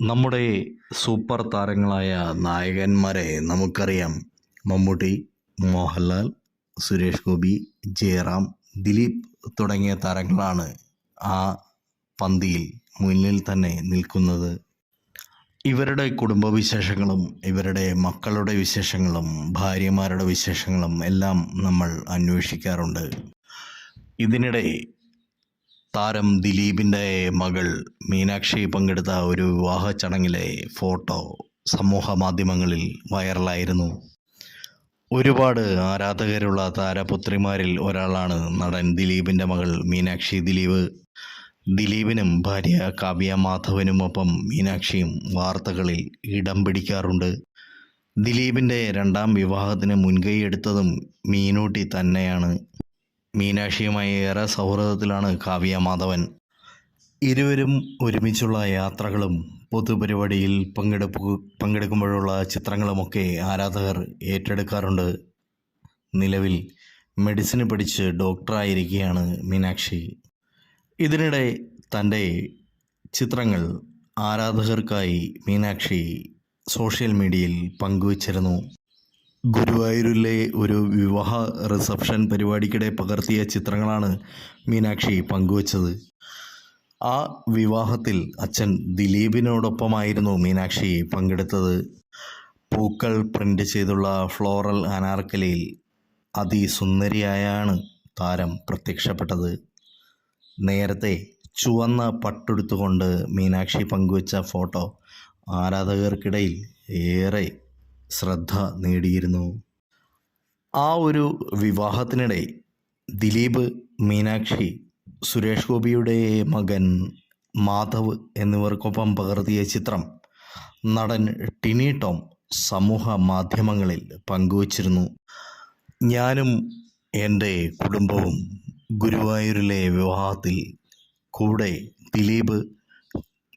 നമ്മുടെ സൂപ്പർ താരങ്ങളായ നായകന്മാരെ നമുക്കറിയാം. മമ്മൂട്ടി മോഹൻലാൽ സുരേഷ് ഗോപി ജയറാം ദിലീപ് തുടങ്ങിയ താരങ്ങളാണ് ആ പന്തിയിൽ മുന്നിൽ തന്നെ നിൽക്കുന്നത്. ഇവരുടെ കുടുംബവിശേഷങ്ങളും ഇവരുടെ മക്കളുടെ വിശേഷങ്ങളും ഭാര്യമാരുടെ വിശേഷങ്ങളും എല്ലാം നമ്മൾ അന്വേഷിക്കാറുണ്ട്. ഇതിനിടെ താരം ദിലീപിന്റെ മകൾ മീനാക്ഷി പങ്കെടുത്ത ഒരു വിവാഹ ചടങ്ങിലെ ഫോട്ടോ സമൂഹ മാധ്യമങ്ങളിൽ വൈറലായിരുന്നു. ഒരുപാട് ആരാധകരുള്ള താരപുത്രിമാരിൽ ഒരാളാണ് നടൻ ദിലീപിന്റെ മകൾ മീനാക്ഷി ദിലീപ്. ദിലീപിനും ഭാര്യ കാവ്യ മാധവനുമൊപ്പം മീനാക്ഷിയും വാർത്തകളിൽ ഇടം പിടിക്കാറുണ്ട്. ദിലീപിന്റെ രണ്ടാം വിവാഹത്തിന് മുൻകൈയെടുത്തതും മീനൂട്ടി തന്നെയാണ്. മീനാക്ഷിയുമായി ഏറെ സൗഹൃദത്തിലാണ് കാവ്യ മാധവൻ. ഇരുവരും ഒരുമിച്ചുള്ള യാത്രകളും പൊതുപരിപാടിയിൽ പങ്കെടുപ്പ് പങ്കെടുക്കുമ്പോഴുള്ള ചിത്രങ്ങളുമൊക്കെ ആരാധകർ ഏറ്റെടുക്കാറുണ്ട്. നിലവിൽ മെഡിസിന് പഠിച്ച് ഡോക്ടറായിരിക്കുകയാണ് മീനാക്ഷി. ഇതിനിടെ തന്റെ ചിത്രങ്ങൾ ആരാധകർക്കായി മീനാക്ഷി സോഷ്യൽ മീഡിയയിൽ പങ്കുവച്ചിരുന്നു. ഗുരുവായൂരിലെ ഒരു വിവാഹ റിസപ്ഷൻ പരിപാടിക്കിടെ പകർത്തിയ ചിത്രങ്ങളാണ് മീനാക്ഷി പങ്കുവച്ചത്. ആ വിവാഹത്തിൽ അച്ഛൻ ദിലീപിനോടൊപ്പമായിരുന്നു മീനാക്ഷി പങ്കെടുത്തത്. പൂക്കൾ പ്രിന്റ് ചെയ്തുള്ള ഫ്ലോറൽ അനാർക്കലിയിൽ അതിസുന്ദരിയായാണ് താരം പ്രത്യക്ഷപ്പെട്ടത്. നേരത്തെ ചുവന്ന പട്ടുടുത്തുകൊണ്ട് മീനാക്ഷി പങ്കുവച്ച ഫോട്ടോ ആരാധകർക്കിടയിൽ ഏറെ ശ്രദ്ധ നേടിയിരുന്നു. ആ ഒരു വിവാഹത്തിനിടെ ദിലീപ് മീനാക്ഷി സുരേഷ് ഗോപിയുടെ മകൻ മാധവ് എന്നിവർക്കൊപ്പം പകർത്തിയ ചിത്രം നടൻ ടിനി ടോം സമൂഹ മാധ്യമങ്ങളിൽ പങ്കുവച്ചിരുന്നു. ഞാനും എന്റെ കുടുംബവും ഗുരുവായൂരിലെ വിവാഹത്തിൽ കൂടെ ദിലീപ്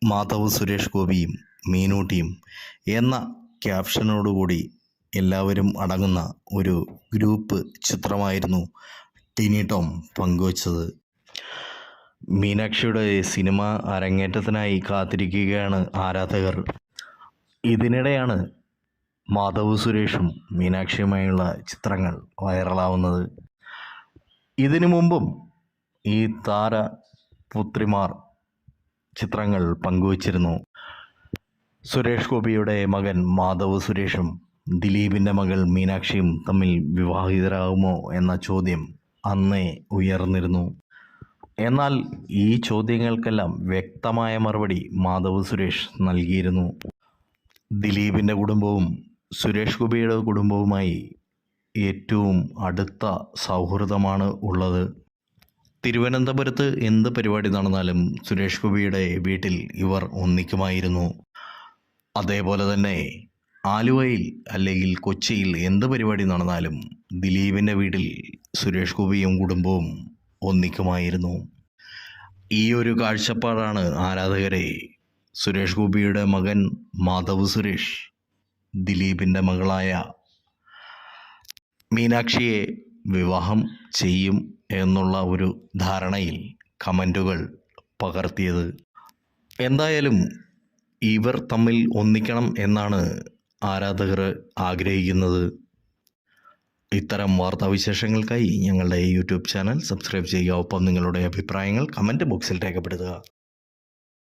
മാധവ് സുരേഷ് ഗോപിയും മീനൂട്ടിയും എന്ന ക്യാപ്ഷനോടുകൂടി എല്ലാവരും അടങ്ങുന്ന ഒരു ഗ്രൂപ്പ് ചിത്രമായിരുന്നു ടിനി ടോം പങ്കുവച്ചത്. മീനാക്ഷിയുടെ സിനിമ അരങ്ങേറ്റത്തിനായി കാത്തിരിക്കുകയാണ് ആരാധകർ. ഇതിനിടെയാണ് മാധവ് സുരേഷും മീനാക്ഷിയുമായുള്ള ചിത്രങ്ങൾ വൈറലാവുന്നത്. ഇതിനു മുമ്പും ഈ താര പുത്രിമാർ ചിത്രങ്ങൾ പങ്കുവച്ചിരുന്നു. സുരേഷ് ഗോപിയുടെ മകൻ മാധവ് സുരേഷും ദിലീപിന്റെ മകൾ മീനാക്ഷിയും തമ്മിൽ വിവാഹിതരാകുമോ എന്ന ചോദ്യം അന്നേ ഉയർന്നിരുന്നു. എന്നാൽ ഈ ചോദ്യങ്ങൾക്കെല്ലാം വ്യക്തമായ മറുപടി മാധവ് സുരേഷ് നൽകിയിരുന്നു. ദിലീപിന്റെ കുടുംബവും സുരേഷ് ഗോപിയുടെ കുടുംബവുമായി ഏറ്റവും അടുത്ത സൗഹൃദമാണ് ഉള്ളത്. തിരുവനന്തപുരത്ത് എന്ത് പരിപാടി നടന്നാലും സുരേഷ് ഗോപിയുടെ വീട്ടിൽ ഇവർ ഒന്നിക്കുമായിരുന്നു. അതേപോലെ തന്നെ ആലുവയിൽ അല്ലെങ്കിൽ കൊച്ചിയിൽ എന്ത് പരിപാടി നടന്നാലും ദിലീപിന്റെ വീട്ടിൽ സുരേഷ് ഗോപിയും കുടുംബവും ഒന്നിക്കുമായിരുന്നു. ഈ ഒരു കാഴ്ചപ്പാടാണ് ആരാധകരെ സുരേഷ് ഗോപിയുടെ മകൻ മാധവ് സുരേഷ് ദിലീപിന്റെ മകളായ മീനാക്ഷിയെ വിവാഹം ചെയ്യും എന്നുള്ള ഒരു ധാരണയിൽ കമന്റുകൾ പകർത്തിയത്. എന്തായാലും ഇവർ തമ്മിൽ ഒന്നിക്കണം എന്നാണ് ആരാധകർ ആഗ്രഹിക്കുന്നത്. ഇത്തരം വാർത്താവിശേഷങ്ങൾക്കായി ഞങ്ങളുടെ യൂട്യൂബ് ചാനൽ സബ്സ്ക്രൈബ് ചെയ്യുക. ഒപ്പം നിങ്ങളുടെ അഭിപ്രായങ്ങൾ കമന്റ് ബോക്സിൽ രേഖപ്പെടുത്തുക.